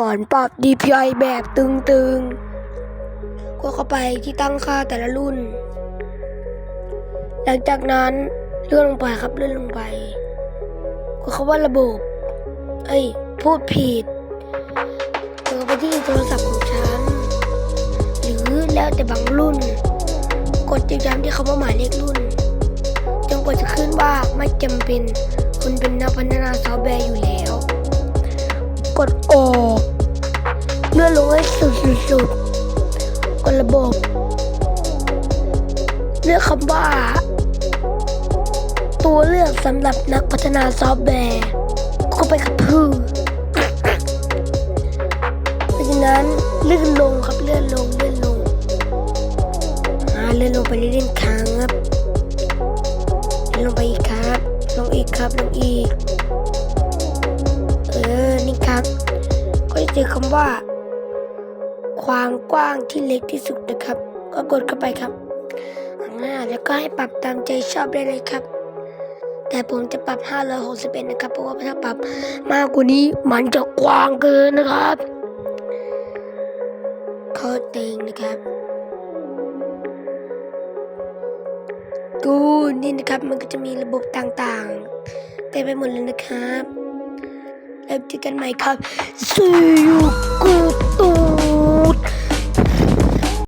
อนปรับ DPI แบบตึงๆ ก็เข้าไปที่ตั้งค่าแต่ละรุ่น หลังจากนั้นเลื่อนลงไปครับเลื่อนลงไป ก็คำว่าระบบ เอ้ย พูดผิดเปิดไปที่โทรศัพท์ของฉัน หรือแล้วแต่บางรุ่น กดย้ำที่คำว่าหมายเลขรุ่น จนกว่าจะขึ้นว่าไม่จำเป็นคุณเป็นนักพัฒนาซอฟต์แวร์อยู่ กดออกเลื่อนลงให้สุดๆๆกดระบบเลือกคำว่า ตัวเลือกสำหรับนักพัฒนาซอฟต์แวร์ก็ไปกับพือเพราะฉะนั้นเลื่อนลงครับเลื่อนลงเลื่อนลงอ่าเลื่อนลงไปเรื่อยๆครับเลื่อนลงไปอีกครับ ลงอีกครับลงอีก เออ เจอคำว่า ความกว้างที่เล็กที่สุดนะครับ ก็กดเข้าไปครับอ่าแล้วก็ให้ปรับตามใจชอบได้เลยครับ แต่ผมจะปรับ 561 นะครับ เพราะว่าถ้าปรับมากกว่านี้มันจะกว้างเกินนะครับเข้าเต็งนะครับกูนี่นะครับมันก็จะมีระบบต่างๆ เต็มไปหมดเลยนะครับ up to get my cup. See you, good.